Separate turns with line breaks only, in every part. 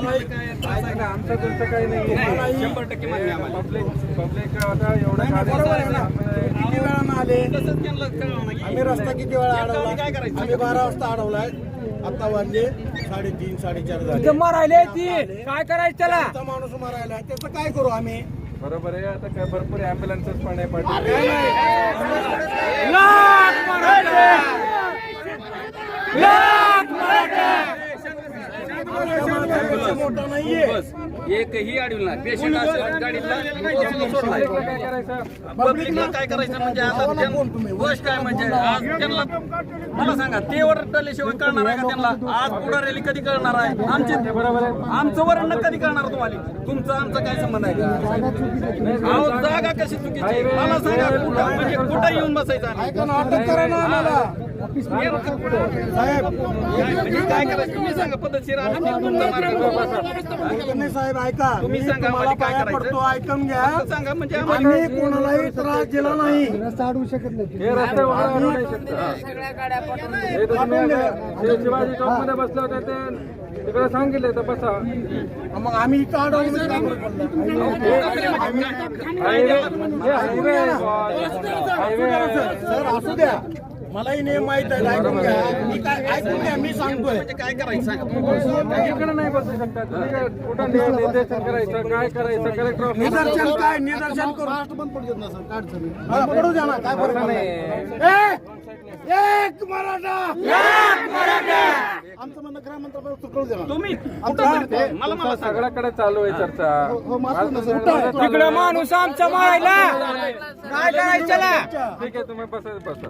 आमचं तुमचं काही नाही
शंभर टक्के
पब्लिक पब्लिक आता एवढं
बरोबर आहे ना किती वेळा आले आम्ही रस्ता किती वेळा अडवला? आम्ही बारा वाजता अडवलाय. आता वाजले साडेतीन साडेचार झाले.
मारायले ती. काय करायचं त्याला?
आता माणूस मारायला. त्याचं काय करू आम्ही?
बरोबर आहे आता काय भरपूर ॲम्ब्युलन्सेस पण आहे
लाख मराठे लाख
त्यापेक्षा मोठा नाहीये.
बस. एकही अडविल नाही. पेशंट असेल गाडीतला बसून सोडलाय.
काय करायचं?
पब्लिकला काय करायचं म्हणजे आता गोष्ट काय म्हणजे? आज त्यांना मला सांगा ते वरडल्याशिवाय कळणार आहे का त्यांना? आज पुढे रॅली कधी कळणार आहे? आमचे
बरोबर आहे.
आमचं वरण कधी कळणार तुम्हाला? तुमचं आमचं काय संबंध आहे का? अहो, जागा कशी चुकीची? मला सांगा कुठं म्हणजे कुठं येऊन बसायचं
अटक करा ना आम्हाला? साहेब
म्हणजे
ऐका मी
तुम्ही सांगा काय?
पडतो ऐकून घ्या
सांगा म्हणजे
आम्ही कोणालाही त्रास दिला नाही.
रस्ते अडवू नाही. शकत. हे ते शिवाजी चौकमध्ये बसले होते ते. तिकडे सांगितले तर बसा.
मग आम्ही इथं म्हणजे?
हायवे
असू द्या. मलाही नियम माहीत आहे ऐकून घ्या. मी काय ऐकून घ्या मी सांगतोय.
म्हणजे काय करायचं
नाही बसू शकता. तुम्ही काय कुठं नि- निर्देशन करायचं काय करायचं कलेक्टर ऑफिस
निदर्शन काय? निदर्शन करू. पडू द्या ना काय फरक?
नाही.
एक एक मराठा! आमचं म्हणणं कळू द्या.
तुम्ही? मला मला सांगा.
सगळ्याकडे चालू आहे चर्चा.
हो,
चालू
तिकडे. माणूस आमचा मारायला काय करायचं
ठीक आहे तुम्ही बसा. बसा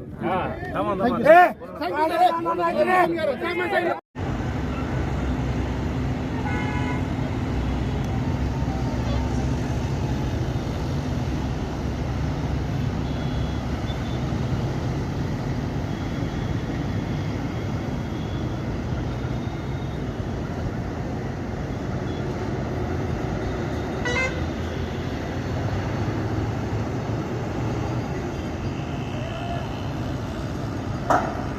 Bye.